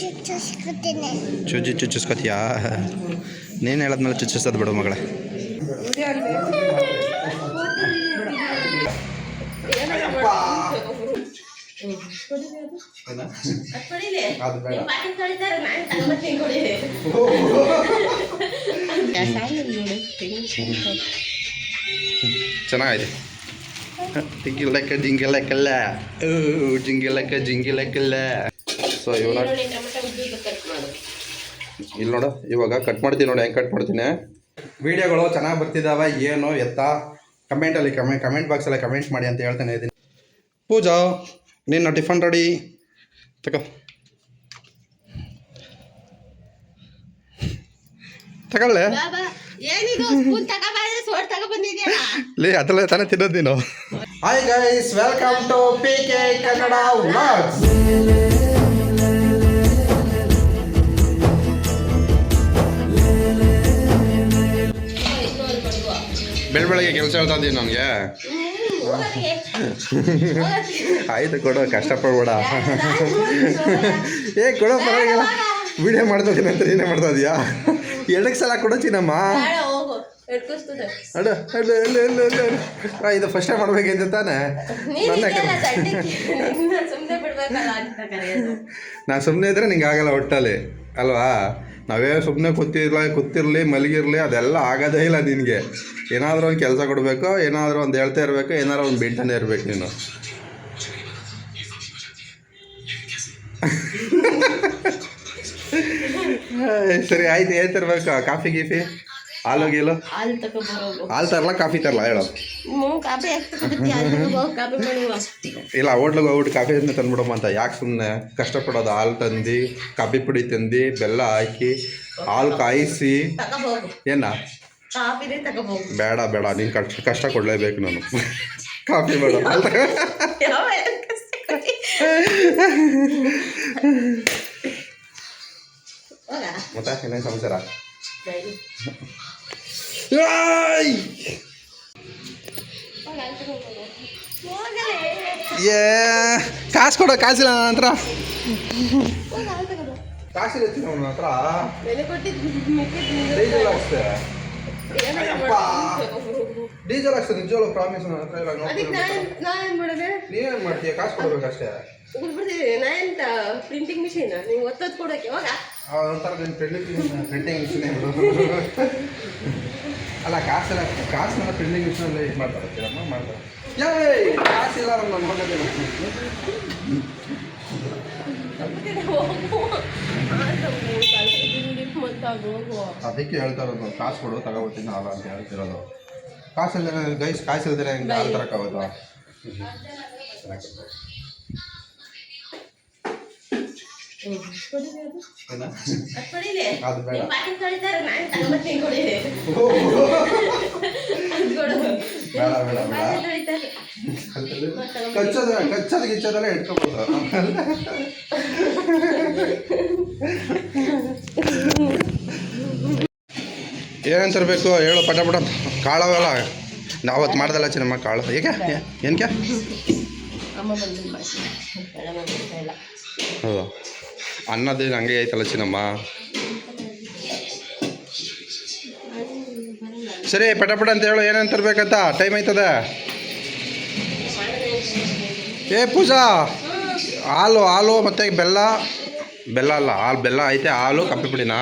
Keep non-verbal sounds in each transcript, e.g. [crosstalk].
ಚುಚ್ಚಿಸ್ಕೊತೀನಿ ಚುಚ್ಚಿ ಚುಚ್ಚಿಸ್ಕೊತೀಯಾ ನೀನು ಹೇಳದ್ಮೇಲೆ ಚುಚ್ಚಿಸೋದು ಬಿಡು ಮಗಳ. ಚೆನ್ನಾಗಿದೆ. ಜಿಂಗಿಲಕ್ಕ ಜಿಂಗಿಲಕ್ಕಲ್ಲ ಓ ಜಿಂಗಿಲಕ್ಕ ಜಿಂಗಿಲಕ್ಕಲ್ಲ ಸೊ ಇವಾಗ ಇಲ್ಲಿ ನೋಡು ಇವಾಗ ಕಟ್ ಮಾಡ್ತೀನಿ ನೋಡಿ ಹೆಂಗೆ ಕಟ್ ಮಾಡ್ತೀನಿ. ವಿಡಿಯೋಗಳು ಚೆನ್ನಾಗಿ ಬರ್ತಿದ್ದಾವೆ ಏನು ಎತ್ತ? ಕಮೆಂಟಲ್ಲಿ ಕಮೆ ಕಮೆಂಟ್ ಬಾಕ್ಸಲ್ಲಿ ಕಮೆಂಟ್ ಮಾಡಿ ಅಂತ ಹೇಳ್ತಾನೆ ಇದ್ದೀನಿ ಪೂಜಾ ನಿನ್ನ ಟಿಫನ್ ರೆಡಿ ತಗೋ. ತಗೊಳ್ಳೆ. ಲೇ ಅದಲ್ಲ ತಾನೇ ತಿನ್ನೋದು ನೀನು. Hi guys welcome to P K Kannada vlogs ಬೆಳ ಬೆಳಗ್ಗೆ ಕೆಲಸ ಹೇಳ್ತಾ ಇದ್ದೀನಿ ನನಗೆ? ಆಯ್ತು ಕೊಡು ಕಷ್ಟಪಡ್ಬೇಡ. ಏ ಕೊಡೋ ಪರವಾಗಿಲ್ಲ. ವಿಡಿಯೋ ಮಾಡ್ತಾ ಇದ್ದೀನಿ ಅಂತ ನೀನೇ ಮಾಡ್ತಾ ಇದೀಯಾ? ಎರಡಕ್ಕೆ ಸಲ ಕೊಡೋ ಚಿನ್ನಮ್ಮ. ಅಡ ಅಲ್ಲ ಅಲ್ಲ ಅಲ್ಲ ಅಲ್ಲ ಆ, ಇದು ಫಸ್ಟ್ ಟೈಮ್ ಮಾಡ್ಬೇಕಂತ ತಾನೆ? ನಾನು ಸುಮ್ಮನೆ ಇದ್ರೆ ನಿಂಗೆ ಆಗಲ್ಲ ಒಟ್ಟಲ್ಲಿ ಅಲ್ವಾ? ನಾವೇ ಸುಮ್ಮನೆ ಕೂತಿರ್ಲ, ಕೂತಿರ್ಲಿ, ಮಲಗಿರ್ಲಿ, ಅದೆಲ್ಲ ಆಗೋದೇ ಇಲ್ಲ ನಿನಗೆ. ಏನಾದರೂ ಒಂದು ಕೆಲಸ ಕೊಡಬೇಕು, ಏನಾದರೂ ಒಂದು ಹೇಳ್ತಾ ಇರಬೇಕು ಏನಾದ್ರು ಒಂದು ಬಿಡ್ತಾನೆ ಇರಬೇಕು ನೀನು. [laughs] ಸರಿ, ಆಯ್ತು, ಹೇಳ್ತಿರ್ಬೇಕು. ಕಾಫಿ, ಗೀಫಿ? ಹಾಲು ಗೀಲು ಹಾಲು ತಗೊಬರೋಗು. ಹಾಲು ತರಲ್ಲ ಕಾಫಿ ತರಲ್ಲ ಹೇಳು. ಹ್ಞೂ ಇಲ್ಲ ಹೋಟ್ಲಿಗೆ ಹೋಗ್ಬಿಟ್ಟು ಕಾಫಿ ತಂದ್ಬಿಡಮ್ಮ ಅಂತ. ಯಾಕೆ ಸುಮ್ಮನೆ ಕಷ್ಟಪಡೋದು? ಹಾಲು ತಂದು ಕಾಫಿ ಪುಡಿ ತಂದು ಬೆಲ್ಲ ಹಾಕಿ ಹಾಲು ಕಾಯಿಸಿ. ಏನ? ಬೇಡ ಬೇಡ ನೀನು ಕಷ್ಟ ಕಷ್ಟ ಕೊಡಲೇಬೇಕು ನಾನು. ಕಾಫಿ ಬೇಡ. ಮತ್ತೆ ಏನೇನು ಸಮಾಚಾರ? ಏ ಕಾಸು ಕೊಡ ಕಾಸಿಲ್ಲ ನನ್ನ ಹತ್ರ. ಕಾಸಿಲ್ಲ ನನ್ನ ಹತ್ರ. ಡೀಸೆಲ್ ಹಾಕ್ಸ್ತೆ. ಮಾಡು. ಡೀಸೆಲ್ ಹಾಕ್ಸ್ತೆ ನಿಜವಾಗ್ಲೂ ಪ್ರಾಮಿಸ್ ನನ್ನ ಹತ್ರ ಇಲ್ಲ ನೋಡ್ತೀನಿ ನೀವೇನು ಮಾಡ್ತೀಯ? ಕಾಸು ಕೊಡ್ಬೇಕಷ್ಟೇ ಪ್ರಿಂಟಿಂಗ್ ಮಿಷಿನ್ ನೀವು ಒತ್ತೊತ್ತು ಕೊಡೋಕೆ ಹೋಗ? ಒಂಥರ ಪ್ರಿಂಟಿಂಗ್ ಮಿಷಿನ್ ಅಲ್ಲ ಕಾಸೆಲ್ಲ ನನ್ನ ಫ್ರೆಂಡಿಂಗ್ ಮಿಷನಲ್ಲಿ ಇದು ಮಾಡ್ತಾರೆ ಚಿರಮ್ಮ ಮಾಡ್ತಾರೆ. ಕಾಸಿಲ್ಲ ನನ್ನ ಮಗದೇನು ಅದಕ್ಕೆ ಹೇಳ್ತಾ ಇರೋದು ಕಾಸು ಕೊಡು ತಗೋಬರ್ತೀನಿ ಅಲ್ಲ ಅಂತ ಹೇಳ್ತಿರೋದು. ಕಾಸಿಲ್ದೇ ಗೈಸ್ ಕಾಸಿಲ್ದೇ ಹೆಂಗೆ ಹಾಲು ತರಕ್ಕಾಗೋದು ಅದು? ಬೇಡ. ಬೇಡ ಬೇಡ ಬೇಡ. ಕಚ್ಚೋದ ಕಚ್ಚೋದು ಗಿಚ್ಚೋದೆಲ್ಲ ಇಟ್ಕೋಬೋದು. ಏನಂತ ತರಬೇಕು? ಹೇಳು ಪಟ ಪಟ. ಕಾಳವಲ್ಲ. ನಾವತ್ತು ಮಾಡ್ದಲ್ಲ ಚಿನ್ನಮ್ಮ ಕಾಳು. ಏಕೆ? ಏನಕ್ಕೆ ಇಲ್ಲ ಹೌದು? ಅನ್ನದೇನು ಹಂಗೆ ಐತಲ್ಲ ಚಿನ್ನಮ್ಮ? ಸರಿ ಪಟ ಪಟ ಅಂತ ಹೇಳು ಏನಂತ ತರ್ಬೇಕಂತ? ಟೈಮ್ ಐತದ ಏ ಪೂಜಾ! ಹಾಲು ಹಾಲು ಮತ್ತು ಬೆಲ್ಲ? ಬೆಲ್ಲ ಅಲ್ಲ ಹಾಲು ಬೆಲ್ಲ ಐತೆ ಹಾಲು ಕಪ್ಪೆ ಪುಡಿನಾ?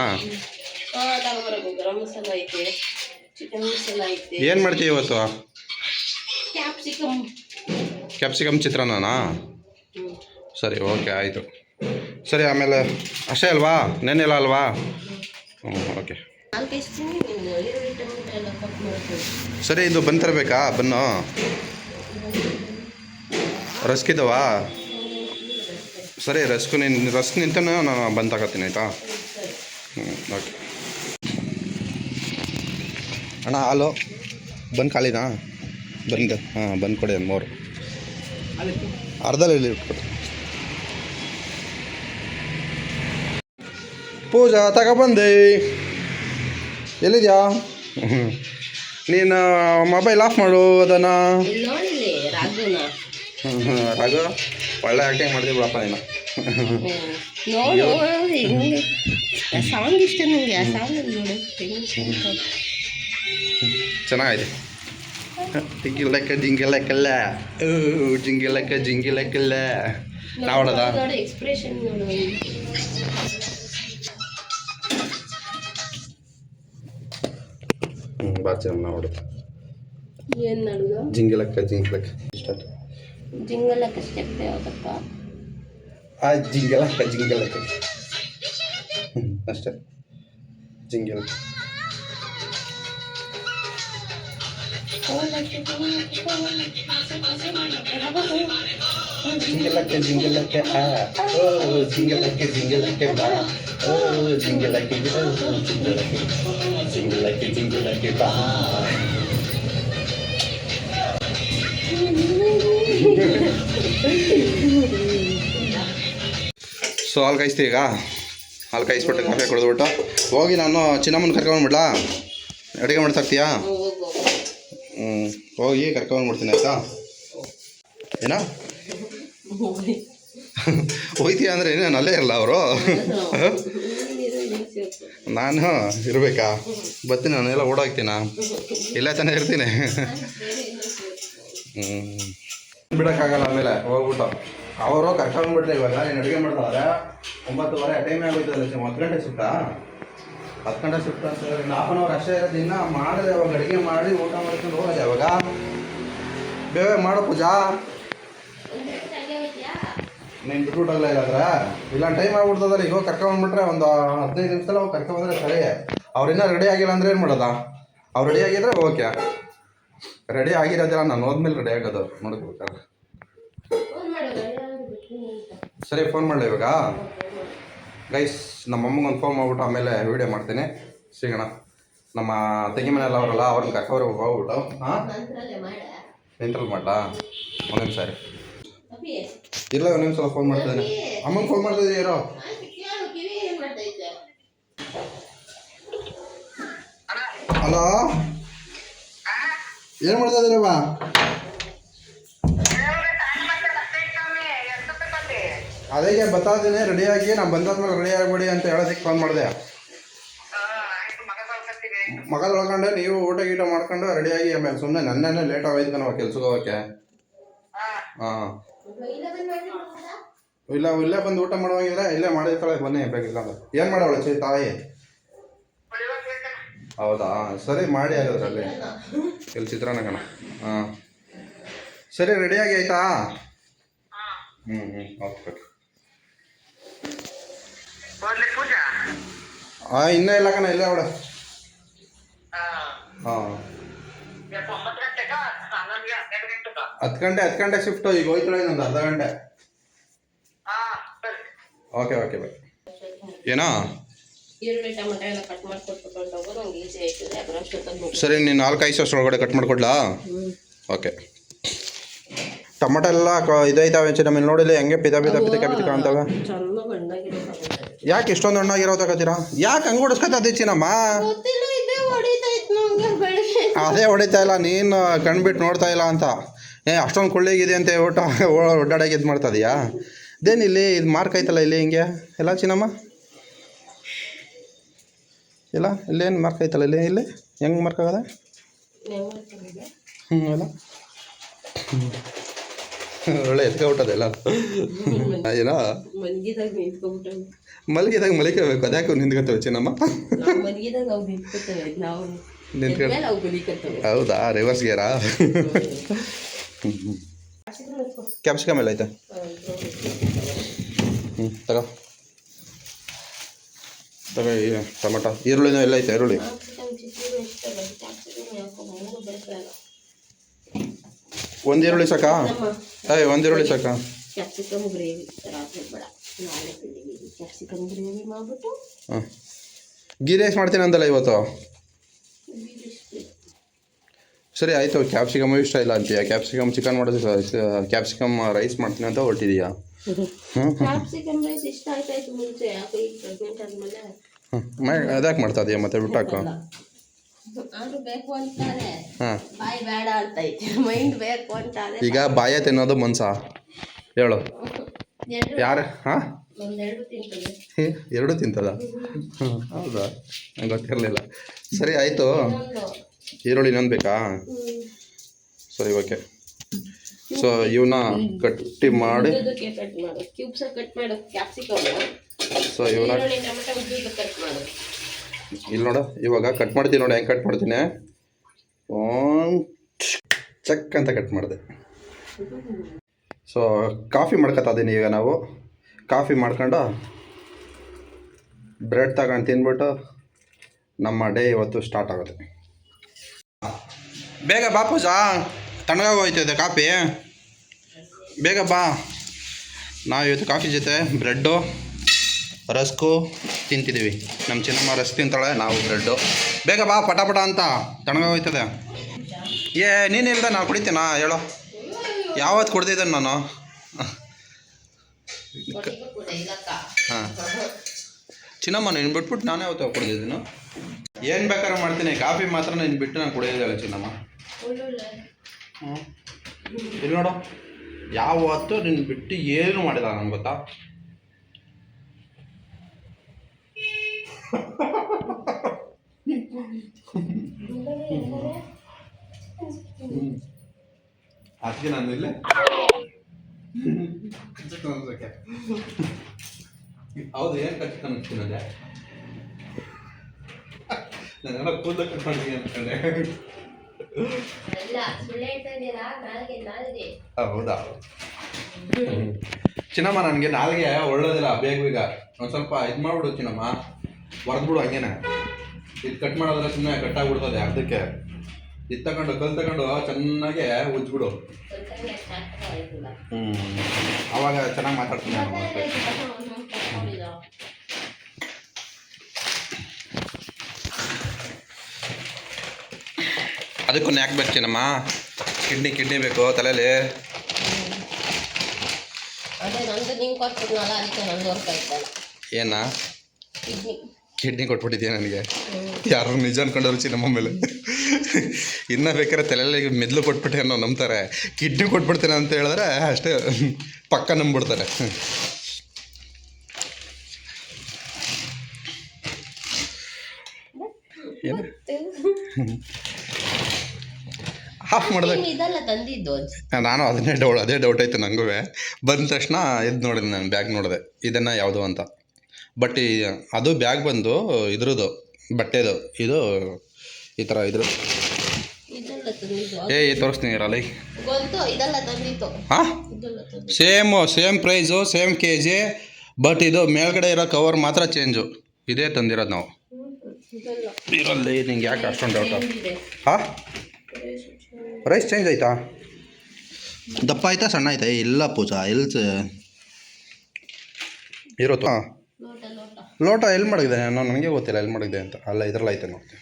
ಏನು ಮಾಡ್ತೀವಿ ಇವತ್ತು? ಕ್ಯಾಪ್ಸಿಕಮ್ ಕ್ಯಾಪ್ಸಿಕಮ್ ಚಿತ್ರಾನ್ನನಾ? ಸರಿ ಓಕೆ ಆಯಿತು. ಸರಿ, ಆಮೇಲೆ ಅಷ್ಟೇ ಅಲ್ವಾ? ನೆನ್ನೆಲ್ಲ ಅಲ್ವಾ? ಹ್ಞೂ ಓಕೆ ಸರಿ, ಇದು ಬಂದು ತರಬೇಕಾ? ಬನ್ನು. ರಸ್ಕಿದವಾ ಸರಿ, ರಸ್ಕು ನೀನು, ರಸ್ಕ್ ನಿಂತನೇ ನಾನು ಬಂದು ತಗೋತೀನಿ, ಆಯಿತಾ? ಹ್ಞೂ ಓಕೆ ಅಣ್ಣ, ಹಲೋ. ಬಂದು ಖಾಲಿನಾ? ಬಂದು, ಹಾಂ, ಬಂದು ಕೊಡಿ, ಒಂದು ಅರ್ಧ ಇಲ್ಲಿ ಇಟ್ಕೊಡಿ. ಪೂಜಾ ತಗೊಬಂದೆ. ಎಲ್ಲಿದ್ಯಾ? ನೀನು ಮೊಬೈಲ್ ಆಫ್ ಮಾಡು ಅದನ್ನು. ರಾಘು ಒಳ್ಳೆ ಆ್ಯಕ್ಟಿಂಗ್ ಮಾಡ್ತೀವಿ ಬಿಡಪ್ಪ ನೀನು. ಚೆನ್ನಾಗಿದೆ. ಜಿಂಗಿಲಕ್ಕ ಜಿಂಗಿಲಕ್ಕಲ್ಲ. ಓ ಜಿಂಗಿಲಕ್ಕ ಜಿಂಗಿಲಕ್ಕಲ್ಲ. ನೋಡಿ ಎಕ್ಸ್ಪ್ರೆಷನ್ ಬಾ ಚೆನ್ನಾಗಿ ನೋಡು. ಏನು ನಡುದು? ಜಿಂಗಲಕ್ಕ ಜಿಂಗಲಕ್ಕ. ಸ್ಟಾರ್ಟ್. ಜಿಂಗಲಕ್ಕ ಸ್ಟೆಪ್ ಯಾವ್ದಪ್ಪ? ಆ ಜಿಂಗಲಕ್ಕ ಜಿಂಗಲಕ್ಕ. ಅಷ್ಟೇ. ಜಿಂಗಿಲಕ್ಕ. ಜಿಂಗಿಲಕ್ಕ ಜಿಂಗಿಲಕ್ಕ. ಆ ಓ ಜಿಂಗಿಲಕ್ಕ ಜಿಂಗಿಲಕ್ಕ ಬಾ. ಓ ಜಿಂಗಿಲಕ್ಕ ಜಿಂಗಿಲಕ್ಕ ಜಿಂಗಿಲಕ್ಕ ಜಿಂಗಿಲಕ್ಕ ಬಾ ಸೊ ಹಾಲು ಕಾಯಿಸ್ತೀವಿ ಈಗ ಹಾಲು ಕಾಯಿಸ್ಬಿಟ್ಟು ಕಾಫಿ ಕುಡಿದ್ಬಿಟ್ಟು. ಹೋಗಿ ನಾನು ಚಿನ್ನಮ್ಮನ ಕರ್ಕೊಂಡ್ಬಿಡ್ಲಾ ಅಡುಗೆ ಮಾಡ್ತಾ ಇರ್ತೀಯಾ? ಹ್ಞೂ ಹೋಗಿ ಕರ್ಕೊಂಡ್ಬಿಡ್ತೀನಿ ಆಯಿತಾ? ಏನ? ಹೋಯ್ತೀಯ ಅಂದರೆ ಏನೇನು ಅಲ್ಲೇ ಇರಲ್ಲ ಅವರು? ನಾನು ಇರಬೇಕಾ? ಬರ್ತೀನಿ ನಾನೆಲ್ಲ ಓಡಾಕ್ತೀನ? ಇಲ್ಲ ತಾನೇ ಇರ್ತೀನಿ. ಹ್ಞೂ ಬಿಡೋಕ್ಕಾಗಲ್ಲ ಆಮೇಲೆ, ಹೋಗ್ಬಿಟ್ಟು. ಅವರು ಕರ್ಕೊಂಡ್ಬಿಟ್ರೆ ಇವಾಗ, ನೀನು ಅಡುಗೆ ಮಾಡ್ತಾರೆ ಒಂಬತ್ತುವರೆ ಟೈಮ್ ಆಗುತ್ತೆ ಹತ್ತು ಗಂಟೆ ಸುತ್ತ? ಹತ್ತು ಗಂಟೆ ಸುತ್ತ ಇನ್ನು ಹಾಫ್ ಅನ್ ಅವರ್ ಅಷ್ಟೇ ಇರೋದು, ಇನ್ನೂ ಮಾಡಿದ್ರೆ ಅವಾಗ ಅಡುಗೆ ಮಾಡಿ, ಊಟ ಮಾಡ್ಕೊಂಡು ಹೋಗೋದು ಯಾವಾಗ? ಬೇಗ ಮಾಡೋ ಪೂಜಾ. ನೀನು ಬಿಟ್ಬಿಟ್ಟಲ್ಲ ಇಲ್ಲಾಂದ್ರೆ ಇಲ್ಲ ಟೈಮ್ ಆಗ್ಬಿಡ್ತದಲ್ಲ ಈಗ ಕರ್ಕೊಂಡ್ಬಿಟ್ರೆ ಒಂದು ಹದಿನೈದು ನಿಮಿಷದಲ್ಲಿ ಹೋಗಿ ಕರ್ಕೊಂಡ್ಬಂದ್ರೆ ಸರಿ. ಅವ್ರಿನ್ನ ರೆಡಿ ಆಗಿಲ್ಲ ಅಂದ್ರೆ ಏನು ಮಾಡೋದಾ? ಅವ್ರು ರೆಡಿ ಆಗಿದ್ರೆ ಓಕೆ ರೆಡಿ ಆಗಿರೋದಿಲ್ಲ ನಾನು ಹೋದ್ಮೇಲೆ ರೆಡಿ ಆಗೋದು. ನೋಡ್ಕೋಬೇಕಲ್ಲ ಸರಿ ಫೋನ್ ಮಾಡಲಿ ಇವಾಗ? ಗೈಸ್ ನಮ್ಮ ಅಮ್ಮಗೊಂದು ಫೋನ್ ಮಾಡ್ಬಿಟ್ಟು ಆಮೇಲೆ ವೀಡಿಯೋ ಮಾಡ್ತೀನಿ. ಸಿಗೋಣ. ನಮ್ಮ ತೆಗಿ ಮನೆಯಲ್ಲ ಅವರಲ್ಲ ಅವ್ರನ್ನ ಕರ್ಕೋರು ಹೋಗ್ಬಿಟ್ಟು ಹಾಂ? ನಿಂತ್ರಲ್ಲಿ ಮಾಡಲಾ? ಒಂದೊಂದು ನಿಮಿಷ ರೀ ಇಲ್ಲ ಒಂದು ಸಲ ಫೋನ್ ಮಾಡ್ತಾನೆ ಅಮ್ಮನ ಫೋನ್ ಮಾಡ್ತಿದ್ದೆ ಇರೋ. ಹಲೋ? ಏನು ಮಾಡ್ತಾ ಇದ್ದೀರವ್ವ? ಅದೇ ಬರ್ತಾ ರೆಡಿ ರೆಡಿಯಾಗಿ ನಾನು ಬಂದಾದ್ಮೇಲೆ ರೆಡಿ ಆಗ್ಬೇಡಿ ಅಂತ ಹೇಳೋದಕ್ಕೆ ಫೋನ್ ಮಾಡಿದೆ. ಮಗ ತೊಳ್ಕೊಂಡೆ ನೀವು ಊಟ ಗೀಟ ಮಾಡ್ಕೊಂಡು ರೆಡಿಯಾಗಿ ಆಮೇಲೆ ಸುಮ್ಮನೆ ನನ್ನೇ ಲೇಟ್ ಆಗೋಯ್ತು ನಾವು ಕೆಲ್ಸಕ್ಕೆ ಹೋಗೋಕ್ಕೆ. ಹಾಂ. ಇಲ್ಲ ಇಲ್ಲೇ ಬಂದು ಊಟ ಮಾಡುವಾಗಿದ್ರೆ ಇಲ್ಲೇ ಮಾಡಿರ್ತಾಳೆ ಬನ್ನಿ ಬೇಕಿಲ್ಲ ಏನು ಮಾಡೋಳು ಚೈ, ತಾಯಿ? ಹೌದಾ? ಸರಿ, ಮಾಡಿ ಹಾಗಾದ್ರೆ ಇಲ್ಲಿ ಚಿತ್ರಾನ್ನ ಕಣ. ಹಾಂ. ಸರಿ ರೆಡಿಯಾಗಿ ಆಯ್ತಾ? ಹ್ಞೂ ಹ್ಞೂ ಓಕೆ ಹಾಂ ಇನ್ನೂ ಇಲ್ಲ ಕಣ, ಇಲ್ಲೇ ಅವಳ ಹಾಂ. ಹತ್ತು ಗಂಟೆ ಹತ್ತು ಗಂಟೆ ಶಿಫ್ಟ್ ಈಗ ಹೋಯ್ತು ಇನ್ನೊಂದು ಅರ್ಧ ಗಂಟೆ. ಓಕೆ ಓಕೆ ಬಾಯ್ ಏನೋ? ಸರಿ ನೀನು ನಾಲ್ಕು ಐದು ಒಳಗಡೆ ಕಟ್ ಮಾಡ್ಕೊಡ್ಲಾ? ಓಕೆ ಟೊಮೊಟೊ ಎಲ್ಲ ಇದೈತಾವೆ ಚಿ ಮೇಲೆ ನೋಡಿಲ್ಲ ಹೆಂಗೆ ಪಿತ ಪಿತ ಪಿತ ಪಿತ ಕಾಣ್ತಾವೆ? ಚಂದ ಬಣ್ಣಾಗಿರೋ ಯಾಕೆ ಇಷ್ಟೊಂದು ಹಣ್ಣಾಗಿರೋ ತಗೋತೀರಾ? ಯಾಕೆ ಹಂಗೆ ಚಿನ್ನಮ್ಮ? ಇತ್ತು ನಂಗೆ ಬೆಳಗ್ಗೆ. ಅದೇ ಹೊಡಿತಾ ಇಲ್ಲ ನೀನು ಕಣ್ಬಿಟ್ಟು ನೋಡ್ತಾ ಇಲ್ಲ ಅಂತ. ಏ ಅಷ್ಟೊಂದು ಕೊಳ್ಳೇಗಿದೆ ಅಂತ ಹೇಳ್ಬಿಟ್ಟು ಒಡ್ಡಾಡಕ್ಕೆ ಇದು ಮಾಡ್ತಾ ದೇನ್ ಇಲ್ಲಿ ಇದು ಮಾರ್ಕ್ ಐತಲ್ಲ ಇಲ್ಲಿ ಹಿಂಗೆ? ಎಲ್ಲ ಚಿನ್ನಮ್ಮ? ಇಲ್ಲ ಇಲ್ಲೇನು ಮಾರ್ಕ್ ಐತಲ್ಲ ಇಲ್ಲಿ ಇಲ್ಲಿ? ಹೆಂಗೆ ಮಾರ್ಕ್ ಆಗದ? ಹ್ಞೂ ಅಲ್ಲ ಒಳ್ಳೆ ಎತ್ಕೊಬಿಟ್ಟದೆಲ್ಲ ಏನೋ? ಮಲಗಿದಾಗ ಮಲಿಕಬೇಕು ಅದ್ಯಾಕೆ ನಿಂತ್ಕೊತೇವೆ ಚಿನ್ನಮ್ಮ? ನಿಂತ್ಕೊಂಡು ಹೌದಾ ರಿವರ್ಸ್ ಗೇರಾ ಕ್ಯಾಪ್ಸಿಕಮ್ ಎಲ್ಲ ಐತೆ? ಹ್ಞೂ ತಗೋ. ತಗೋ ಈ ಟೊಮೆಟೊ. ಈರುಳ್ಳಿನೂ ಎಲ್ಲ ಐತೆ ಈರುಳ್ಳಿ? ಒಂದು ಈರುಳ್ಳಿ ಸಾಕಾ? ಏಯ್ ಒಂದು ಈರುಳ್ಳಿ ಸಾಕಾ? ಕ್ಯಾಪ್ಸಿಕಮ್ ಗ್ರೇವಿ ಕ್ಯಾಪ್ಸಿಕಮ್ ಗ್ರೇವಿ ಮಾಡ್ಬಿಟ್ಟು ಹಾಂ ಗೀ ರೈಸ್ ಮಾಡ್ತೀನಿ ಅಂದಲ್ಲ ಇವತ್ತು? ಸರಿ ಆಯಿತು. ಕ್ಯಾಪ್ಸಿಕಮ್ ಇಷ್ಟ ಇಲ್ಲ ಅಂತೀಯ? ಕ್ಯಾಪ್ಸಿಕಮ್ ಚಿಕನ್ ಮಾಡೋದು ಕ್ಯಾಪ್ಸಿಕಮ್ ರೈಸ್ ಮಾಡ್ತೀನಿ ಅಂತ ಹೊರಟಿದೀಯಾ? ಕ್ಯಾಪ್ಸಿಕಮ್ ರೈಸ್ ಇಷ್ಟ ಆಯ್ತಾಯ್ತು ಮುಂಚೆ. ಯಾಕೋ ಈಗ ಪ್ರೆಗ್ನೆಂಟ್ ಆದ್ಮೇಲೆ ಹ್ಞೂ ಅದ್ಯಾಕೆ ಮಾಡ್ತಾ ಇದೆಯಾ ಮತ್ತೆ ಬಿಟ್ಟಾಕ ಆದ್ರೂ ಬೇಕು ಅಂತಾರೆ. ಹಾಂ. ಬಾಯಿ ಬೇಡ ಅಂತೈತೆ ಮೈಂಡ್ ಬೇಕು ಅಂತಾರೆ. ಈಗ ಬಾಯ ತಿನ್ನೋದು ಮನ್ಸ? ಹೇಳು. ಯಾರು? ಹಾಂ? ಎರಡು ತಿಂತದ. ಹೌದಾ? ನಂಗೆ ಗೊತ್ತಿರಲಿಲ್ಲ. ಸರಿ ಆಯಿತು. ಈರುಳ್ಳಿ ಇನ್ನೊಂದು ಬೇಕಾ. ಸರಿ ಓಕೆ ಸೊ ಇವನ್ನ ಕಟ್ಟಿ ಮಾಡಿ ಸೊ ಇವನ್ನ ಇಲ್ಲಿ ನೋಡ ಇವಾಗ ಕಟ್ ಮಾಡ್ತೀನಿ ನೋಡಿ ಹೆಂಗ್ ಕಟ್ ಮಾಡ್ತೀನಿ? ಓಂ ಚಕ್ ಅಂತ ಕಟ್ ಮಾಡಿದೆ. ಸೊ ಕಾಫಿ ಮಾಡ್ಕೊತಾ ಇದೀನಿ ಈಗ ನಾವು. ಕಾಫಿ ಮಾಡ್ಕೊಂಡು ಬ್ರೆಡ್ ತಗೊಂಡು ತಿನ್ಬಿಟ್ಟು ನಮ್ಮ ಡೇ ಇವತ್ತು ಸ್ಟಾರ್ಟ್ ಆಗುತ್ತೆ. ಬೇಗ ಬಾ ಪೂಜಾ. ತಣ್ಣಗಾಗೋಯ್ತದೆ ಕಾಫಿ. ಬೇಗ ಬಾ. ನಾವು ಇವತ್ತು ಕಾಫಿ ಜೊತೆ ಬ್ರೆಡ್ಡು, ರಸ್ಕು ತಿಂತಿದ್ದೀವಿ ನಮ್ಮ ಚಿನ್ನಮ್ಮ ರಸ್ ತಿಂತಾಳೆ, ನಾವು ಬ್ರೆಡ್ಡು. ಬೇಗ ಬಾ, ಪಟಾಪಟ ಪಟ ಅಂತ ತಣ್ಣಗಾಗೋಯ್ತದೆ ಏ ನೀನಿಲ್ದ ನಾವು ಕುಡಿತೀನಾ? ಹೇಳೋ. ಯಾವತ್ತು ಕುಡ್ದಿದ್ದೆ ನಾನು? ಹಾಂ. ಚಿನ್ನಮ್ಮ, ನೀನು ಬಿಟ್ಬಿಟ್ಟು ನಾನೇ ಯಾವತ್ತು ಕುಡ್ದಿದ್ದೀನು. ಏನು ಬೇಕಾದ್ರೂ ಮಾಡ್ತೀನಿ. ಕಾಫಿ ಮಾತ್ರ ನೀನು ಬಿಟ್ಟು ನಾನು ಕುಡಿಯೋದಿಲ್ಲ ಚಿನ್ನಮ್ಮ. ಹ್ಞೂ ಇಲ್ಲಿ ನೋಡು. ಯಾವತ್ತು ನಿನ್ನ ಬಿಟ್ಟು ಏನು ಮಾಡಿಲ್ಲ ನಂಗೆ ಗೊತ್ತಾ? ಅದಕ್ಕೆ ನಾನು ಇಲ್ಲೇ? ಹೌದು, ಏನು ಕಚ್ಚಿ ಅನ್ಸ್ತೀನಿ ನಾನು ಕೂದಲು ಕಟ್ ಅನ್ಕೊಂಡೆ ಹೌದಾ? ಚಿನ್ನಮ್ಮ ನನಗೆ ನಾಲ್ಗೆ ಒಳ್ಳೋದಿಲ್ಲ ಬೇಗ ಬೇಗ. ಒಂದು ಸ್ವಲ್ಪ ಇದು ಮಾಡ್ಬಿಡು ಚಿನ್ನಮ್ಮ. ಹೊರದ್ಬಿಡು ಹಂಗೇನೆ. ಇದು ಕಟ್ ಮಾಡೋದ್ರೆ ಸುಮ್ಮನೆ ಕಟ್ಟಾಗ್ಬಿಡ್ತದೆ ಅದಕ್ಕೆ ಇದು ತಗೊಂಡು ಕಲ್ ತಗೊಂಡು ಚೆನ್ನಾಗೆ ಉಜ್ಬಿಡು ಹ್ಞೂ ಅವಾಗ ಚೆನ್ನಾಗಿ ಮಾತಾಡ್ತೀನಿ ನಾನು ಮತ್ತೆ ಅದಕ್ಕೂ ಯಾಕೆ ಬರ್ತೀನಮ್ಮ. ಕಿಡ್ನಿ ಕಿಡ್ನಿ ಬೇಕು ತಲೆಯಲ್ಲಿ ಅದೇ ನಂದು ನಿಂಗೆ ಕೊಟ್ಬಿಟ್ನಲ್ಲ ಅದಕ್ಕೆ ನಂದು ವರ್ಕ್ ಆಯ್ತಲ್ಲ ಏನ? ಕಿಡ್ನಿ. ಕಿಡ್ನಿ ಕೊಟ್ಬಿಟ್ಟಿದ್ಯಾ ನನಗೆ? ಯಾರು ನಿಜ ಅನ್ಕೊಂಡವ್ರು ಚಿನ್ನಮ್ಮ ಮೇಲೆ. ಇನ್ನ ಬೇಕಾದ್ರೆ ತಲೆಯಲ್ಲಿ ಮೆದ್ಲು ಕೊಟ್ಬಿಟ್ಟೆ ಅನ್ನೋ ನಂಬ್ತಾರೆ. ಕಿಡ್ನಿ ಕೊಟ್ಬಿಡ್ತೇನೆ ಅಂತ ಹೇಳಿದ್ರೆ ಅಷ್ಟೇ ಪಕ್ಕ ನಂಬ್ಬಿಡ್ತಾರೆ. ಏನು? ಆಫ್ ಮಾಡಿದೆ ಇದೆಲ್ಲ ತಂದಿದ್ದು ನಾನು ಅದನ್ನೇ ಡೌಟ್ ಅದೇ ಡೌಟ್ ಆಯ್ತು ನನಗೂ ಬಂದ ತಕ್ಷಣ ಇದು ನೋಡಿದೆ ನಾನು ಬ್ಯಾಗ್ ನೋಡಿದೆ. ಇದನ್ನು ಯಾವುದು ಅಂತ. ಬಟ್ ಈ ಅದು ಬ್ಯಾಗ್ ಬಂದು ಇದ್ರದ್ದು ಬಟ್ಟೆದು ಇದು ಈ ಥರ ಇದ್ರ. ಏ ತೋರಿಸ್ತೀನಿ ತಂದಿತ್ತು. ಹಾಂ? Same same price same K G but ಇದು ಮೇಲ್ಗಡೆ ಇರೋ ಕವರ್ ಮಾತ್ರ ಚೇಂಜು ಇದೇ ತಂದಿರೋದು ನಾವು. ಇರಲ್ಲ ನಿಂಗೆ ಯಾಕೆ ಅಷ್ಟೊಂದು ಡೌಟ್ ಹಾಂ? ರೈಸ್ ಚೇಂಜ್ ಆಯ್ತಾ ದಪ್ಪ ಆಯ್ತಾ ಸಣ್ಣ ಆಯ್ತಾ ಎಲ್ಲ ಇಲ್ಲ ಪೂಜಾ ಎಲ್ಸ್ ಇರೋದು ಹಾಂ ಲೋಟ ಲೋಟ ಲೋಟ ಎಲ್ಲಿ ಮಾಡಿದೆ ನಾನು ನನಗೆ ಗೊತ್ತಿಲ್ಲ ಎಲ್ಲಿ ಮಾಡಿದೆ ಅಂತ ಅಲ್ಲ ಇದ್ರಲ್ಲಿ ಐತೆ ನೋಡಿ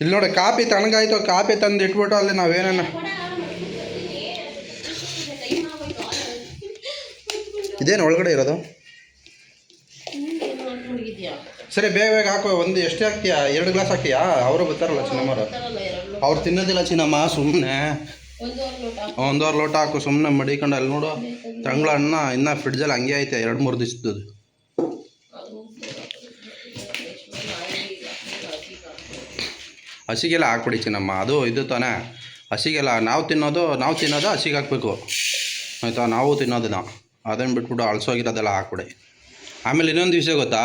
ಇಲ್ಲಿ ನೋಡಿ ಕಾಪಿ ತಣ್ಣಗಾಯ್ತು ಕಾಪಿ ತಂದು ಇಟ್ಬಿಟ್ಟು ಅಲ್ಲಿ ನಾವೇನೇನು ಇದೇನು ಒಳಗಡೆ ಇರೋದು ಸರಿ ಬೇಗ ಬೇಗ ಹಾಕೋ ಒಂದು ಎಷ್ಟೇ ಹಾಕ್ತೀಯಾ ಎರಡು ಗ್ಲಾಸ್ ಹಾಕ್ತೀಯಾ ಅವರು ಬರ್ತಾರಲ್ಲ ಲೋಟ ಅವ್ರು ತಿನ್ನೋದಿಲ್ಲ ಚಿನ್ನಮ್ಮ ಸುಮ್ಮನೆ ಒಂದೂವರೆ ಲೋಟ ಹಾಕು. ಸುಮ್ಮನೆ ಮಡಿಕೊಂಡು ಅಲ್ಲಿ ನೋಡು. ತಂಗಳ ಅಣ್ಣ ಇನ್ನೂ ಫ್ರಿಡ್ಜಲ್ಲಿ ಹಂಗೆ ಐತೆ ಎರಡು ಮೂರು ದಿವಸದ್ದು. ಹಸಿಗೆಲ್ಲ ಹಾಕ್ಬಿಡಿ ಚಿನ್ನಮ್ಮ ಅದು ಇದು ತಾನೇ. ಹಸಿಗೆಲ್ಲ ನಾವು ತಿನ್ನೋದು ನಾವು ತಿನ್ನೋದು ಹಸಿಗೆ ಹಾಕ್ಬೇಕು. ಆಯಿತಾ ನಾವು ತಿನ್ನೋದನ್ನ ಅದನ್ನು ಬಿಟ್ಬಿಟ್ಟು ಅಳಸೋಗಿರೋದೆಲ್ಲ ಹಾಕ್ಬಿಡಿ. ಆಮೇಲೆ ಇನ್ನೊಂದು ವಿಷಯ ಗೊತ್ತಾ?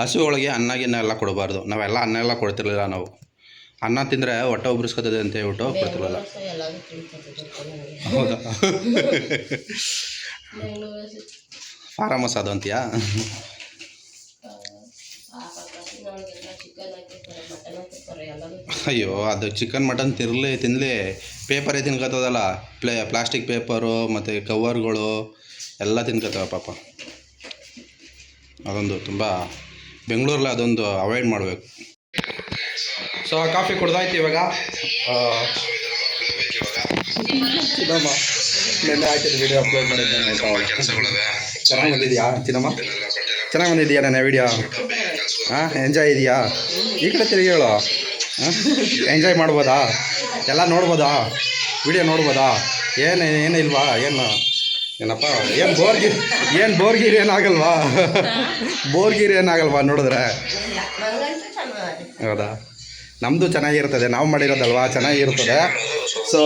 ಹಸುಗಳಿಗೆ ಅನ್ನ ಗಿನ್ನ ಎಲ್ಲ ಕೊಡಬಾರ್ದು. ನಾವೆಲ್ಲ ಅನ್ನ ಎಲ್ಲ ಕೊಡ್ತಿರ್ಲಿಲ್ಲ ನಾವು. ಅನ್ನ ತಿಂದರೆ ಹೊಟ್ಟೆ ಉಬ್ರಿಸ್ಕೊತದೆ ಅಂತ ಹೇಳ್ಬಿಟ್ಟು ಕೊಡ್ತಿರಲ್ಲ ಹೌದಾ? ಫಾರಮ್ ಅದು ಅಂತೀಯಾ? ಅಯ್ಯೋ ಅದು ಚಿಕನ್ ಮಟನ್ ತಿರ್ಲಿ ತಿನ್ನಲಿ ಪೇಪರೇ ತಿನ್ಕೋತದಲ್ಲ. ಪ್ಲೇ ಪ್ಲಾಸ್ಟಿಕ್ ಪೇಪರು ಮತ್ತು ಕವರ್ಗಳು ಎಲ್ಲ ತಿನ್ಕೋತವೆ ಪಾಪ. ಅದೊಂದು ತುಂಬ ಬೆಂಗಳೂರಲ್ಲಿ ಅದೊಂದು ಅವಾಯ್ಡ್ ಮಾಡಬೇಕು. ಸೊ ಕಾಫಿ ಕುಡ್ದಾಯ್ತು ಇವಾಗ. ಚಿನ್ನಮ್ಮ ನಿನ್ನೆ ಹಾಕಿದ ವಿಡಿಯೋ ಅಪ್ಲೋಡ್ ಮಾಡಿದ್ದೇನೆ ಚೆನ್ನಾಗಿ ಬಂದಿದೆಯಾ ಚಿನ್ನಮ್ಮ ಚೆನ್ನಾಗಿ ಬಂದಿದೆಯಾ ನನ್ನ ವಿಡಿಯೋ ಹಾಂ ಎಂಜಾಯ್ ಇದೆಯಾ? ಈ ಕಡೆ ತಿರುಗಿ ಹೇಳು. ಎಂಜಾಯ್ ಮಾಡ್ಬೋದಾ? ಎಲ್ಲ ನೋಡ್ಬೋದಾ? ವಿಡಿಯೋ ನೋಡ್ಬೋದಾ? ಏನು ಏನು ಇಲ್ವಾ? ಏನು ಏನಪ್ಪ? ಏನು ಬೋರ್ಗಿರಿ ಏನು ಬೋರ್ಗಿರಿ ಏನಾಗಲ್ವಾ? ಬೋರ್ಗಿರಿ ಏನಾಗಲ್ವಾ ನೋಡಿದ್ರೆ? ಹೌದಾ? ನಮ್ಮದು ಚೆನ್ನಾಗಿರ್ತದೆ ನಾವು ಮಾಡಿರೋದಲ್ವಾ? ಚೆನ್ನಾಗಿರ್ತದೆ. ಸೊ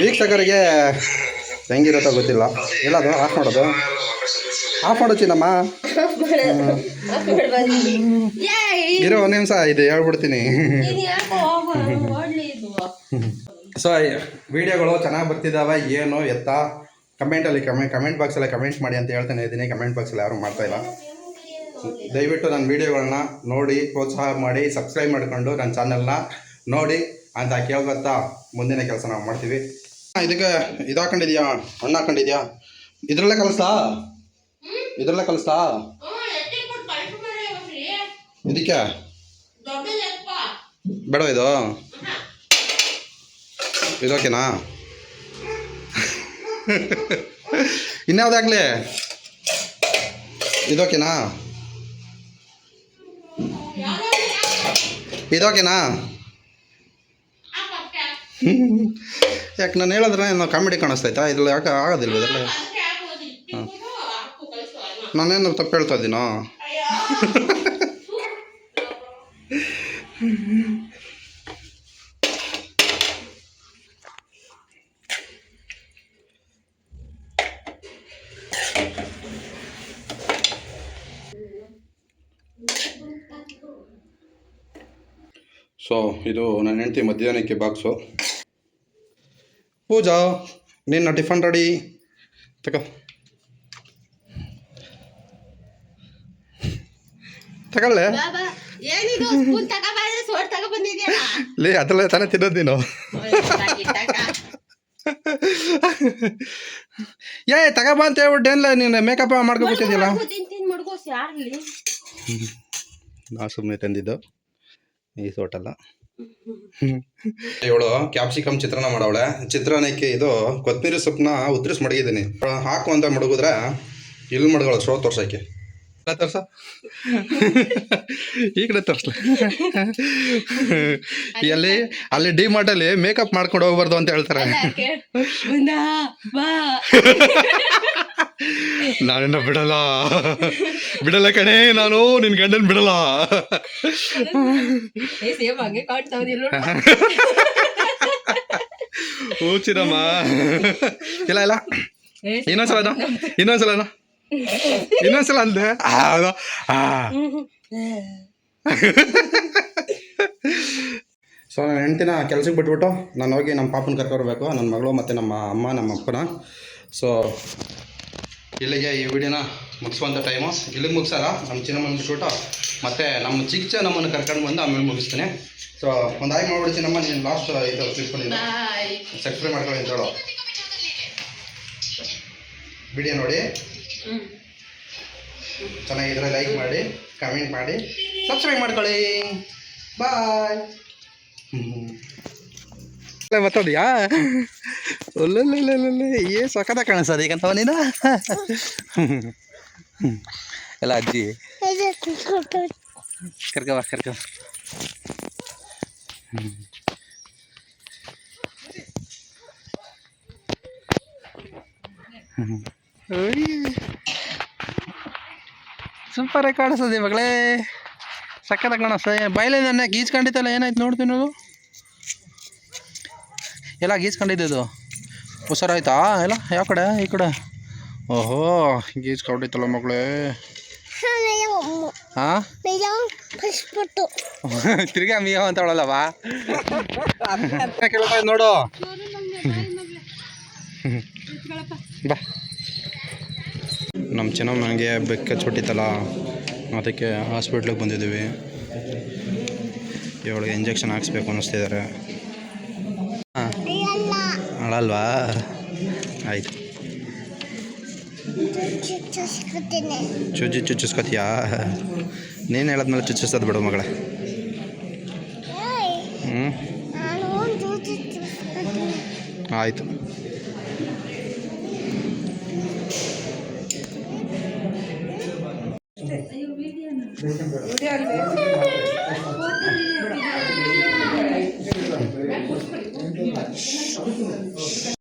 ವೀಕ್ಷಕರಿಗೆ ಹೆಂಗಿರುತ್ತೋ ಗೊತ್ತಿಲ್ಲ. ಇಲ್ಲ ಅದು ಆಫ್ ಮಾಡೋದು. ಆಫ್ ಮಾಡೋ ಚಿನ್ನಮ್ಮ. ಇರೋ ಒಂದು ನಿಮಿಷ ಇದು ಹೇಳ್ಬಿಡ್ತೀನಿ. ಸೊ ವಿಡಿಯೋಗಳು ಚೆನ್ನಾಗಿ ಬರ್ತಿದ್ದಾವೆ ಏನು ಎತ್ತ? ಕಮೆಂಟಲ್ಲಿ ಕಮೆ ಕಮೆಂಟ್ ಬಾಕ್ಸಲ್ಲಿ ಕಮೆಂಟ್ ಮಾಡಿ ಅಂತ ಹೇಳ್ತಾನೆ ಇದ್ದೀನಿ ಕಮೆಂಟ್ ಬಾಕ್ಸಲ್ಲಿ ಯಾರು ಮಾಡ್ತಾ ಇಲ್ಲ. ದಯವಿಟ್ಟು ನನ್ನ ವಿಡಿಯೋಗಳನ್ನ ನೋಡಿ, ಪ್ರೋತ್ಸಾಹ ಮಾಡಿ ಸಬ್ಸ್ಕ್ರೈಬ್ ಮಾಡಿಕೊಂಡು ನನ್ನ ಚಾನೆಲ್ನ ನೋಡಿ ಅಂತ ಕೇಳ್ಕೊತಾ ಮುಂದಿನ ಕೆಲಸ ನಾವು ಮಾಡ್ತೀವಿ. ಇದಕ್ಕೆ ಇದು ಹಾಕೊಂಡಿದ್ಯಾ? ಹಣ್ಣು ಹಾಕೊಂಡಿದ್ಯಾ? ಇದರಲ್ಲೇ ಕಲಿಸ್ತಾ ಇದರಲ್ಲೇ ಕಲಿಸ್ತಾ ಇದಕ್ಕೆ? ಬೇಡ ಇದು? ಇದೋಕೆನಾ [laughs] ಇನ್ಯಾವ್ದಾಗ್ಲಿ? ಇದೋಕೆನಾ ಇದೋಕೆನಾ ಯಾಕೆ ನಾನು ಹೇಳಿದ್ರೆ ಏನೋ ಕಾಮಿಡಿ ಕಾಣಿಸ್ತೈತಾ ಇದ್ರಲ್ಲಿ ಯಾಕೆ ಆಗೋದಿಲ್ಲ ಇದರಲ್ಲಿ? ನಾನೇನು ತಪ್ಪು ಹೇಳ್ತಾ ಇದ್ದೀನೋ [laughs] ಸೊ ಇದು ನನ್ನ ಹೆಂಡತಿ ಮಧ್ಯಾಹ್ನಕ್ಕೆ ಬಾಕ್ಸು ಪೂಜಾ ನಿನ್ನ ಟಿಫನ್ ರೆಡಿ ತಗೋ. ತಗೊಳ್ಳೆ. ಲೇ ಅದೆಲ್ಲ ತಾನೇ ತಿನ್ನೋದು ನೀನು. ಏ ತಗಬ ಅಂತ ಹೇಳ್ಬಿಟ್ಟು ಏನಿಲ್ಲ ನೀನು ಮೇಕಪ್ ಯಾರ್ಲಿ? ನಾ ಸುಮ್ಮನೆ ತಂದಿದ್ದು. ಈ ಸೋಟಲ್ಲ. ಇವಳು ಕ್ಯಾಪ್ಸಿಕಮ್ ಚಿತ್ರಾನ್ನ ಮಾಡವಳೆ. ಚಿತ್ರಾನ್ನಕ್ಕೆ ಇದು ಕೊತ್ತಂಬರಿ ಸೊಪ್ಪನ್ನ ಉದ್ರಿಸ್ ಮಡಗಿದ್ದೀನಿ. ಹಾಕು ಅಂತ ಮಡಗಿದ್ರೆ ಇಲ್ಲಿ ಮಡಗಳ ಶೋ ತೋರ್ಸಕ್ಕೆ ತರ್ಸ ತೋರ್ಸ. ಈ ಕಡೆ ತರ್ಸ. ಎಲ್ಲಿ? ಅಲ್ಲಿ ಡಿ ಮಾರ್ಟಲ್ಲಿ ಮೇಕಪ್ ಮಾಡ್ಕೊಂಡು ಹೋಗ್ಬಾರ್ದು ಅಂತ ಹೇಳ್ತಾರೆ. [laughs] ನಾನಿನ್ನ ಬಿಡಲ್ಲ. ಬಿಡಲ್ಲ ಕಣೆ ನಾನು ನಿನ್ ಗಂಡನ್ ಬಿಡಲ್ಲ. ಹೂಚಿರಮ್ಮ ಇಲ್ಲ ಇಲ್ಲ. ಇನ್ನೊಂದ್ಸಲ ಇನ್ನೊಂದ್ಸಲ ಇನ್ನೊಂದ್ಸಲ ಅಂದೆ. ಆ, ಅದು, ಆ. ಸೊ ನನ್ನ ಹೆಂಡ್ತಿನ ಕೆಲ್ಸಕ್ಕೆ ಬಿಟ್ಬಿಟ್ಟು ನಾನು ಹೋಗಿ ನಮ್ಮ ಪಾಪನ ಕರ್ಕೊರ್ಬೇಕು ನನ್ನ ಮಗಳು ಮತ್ತು ನಮ್ಮ ಅಮ್ಮ ನಮ್ಮ ಅಪ್ಪನ. ಸೊ ಇಲ್ಲಿಗೆ ಈ ವಿಡಿಯೋನ ಮುಗಿಸುವಂಥ ಟೈಮು ಇಲ್ಲಿಗೆ ಮುಗಿಸಲ್ಲ? ನಮ್ಮ ಚಿನ್ನಮ್ಮನ ಬಿಟ್ಬಿಟ್ಟು ಮತ್ತು ನಮ್ಮ ಚಿಕ್ಕ ನಮ್ಮನ್ನು ಕರ್ಕೊಂಡು ಬಂದು ಆಮೇಲೆ ಮುಗಿಸ್ತೀನಿ. ಸೊ ಒಂದು ಆಯ್ಕೆ ಮಾಡ್ಬಿಡಿ ಚಿನ್ನಮ್ಮ ನೀನು ಲಾಸ್ಟ್ ಇದು ತಿಳ್ಕೊಂಡಿದ್ದ ಸಬ್ಸ್ಕ್ರೈಬ್ ಮಾಡ್ಕೊಳ್ಳಿ ಅಂತೇಳು ವಿಡಿಯೋ ನೋಡಿ. ಚೆನ್ನಾಗಿದ್ರೆ ಲೈಕ್ ಮಾಡಿ ಕಮೆಂಟ್ ಮಾಡಿ ಸಬ್ಸ್ಕ್ರೈಬ್ ಮಾಡ್ಕೊಳ್ಳಿ. ಬಾಯ್ ಬರ್ತದ್ಯಾ ಒಲ್ಲೊಲ್ಲೊಲ್ಲೊಲ್ಲೆ ಏ ಸಖತ ಕಾಣಿಸ್ತದೆ ಈಗ ಅಂತ ನೀನು? ಎಲ್ಲ ಅಜ್ಜಿ. ಕರ್ಕವ ಕರ್ಕವ ಸೂಪರಾಗಿ ಕಾಣಿಸ್ತದೆ ಮಗಳೇ. ಸಕ್ಕತ್ತಾಗಿ ಕಾಣಿಸ್ತದೆ ಬಯಲೇ ನನ್ನ ಗೀಚ್ಕೊಂಡಿತ್ತಲ್ಲ ಏನಾಯ್ತು ನೋಡ್ತೀನಿ ಎಲ್ಲ ಗೀಸ್ಕೊಂಡಿದ್ದು ಹುಷಾರಾಯ್ತಾ? ಎಲ್ಲ? ಯಾವ ಕಡೆ? ಈ ಕಡೆ. ಓಹೋ ಗೀಸ್ಕೊಂಡಿತ್ತಲ್ಲ ಮಗಳೇ. ಹಾಂ [laughs] ತಿರ್ಗಾ ಮೀಯೋ ಅಂತ ಹೇಳಲ್ಲವಾ [laughs] ಕೇಳ್ತಾ ನೋಡು. [laughs] ಬಾ. ನಮ್ಮ ಚಿನ್ನಮ್ಮನಿಗೆ ಬೆಕ್ಕ ಚುಟ್ಟಿತ್ತಲ್ಲ ಅದಕ್ಕೆ ಹಾಸ್ಪಿಟ್ಲಿಗೆ ಬಂದಿದ್ದೀವಿ. ಇವಳಿಗೆ ಇಂಜೆಕ್ಷನ್ ಹಾಕ್ಸ್ಬೇಕು ಅನ್ನಿಸ್ತಿದ್ದಾರೆ ಅಳಲ್ವಾ ಆಯ್ತು. ಚುಚ್ಚಿ ಚುಚ್ಚಿಸ್ಕೊತೀಯ? ನೀನು ಹೇಳದ್ಮೇಲೆ ಚುಚ್ಚಿಸೋದು ಬಿಡು ಮಗಳೇ. ಹ್ಞೂ ಆಯಿತು.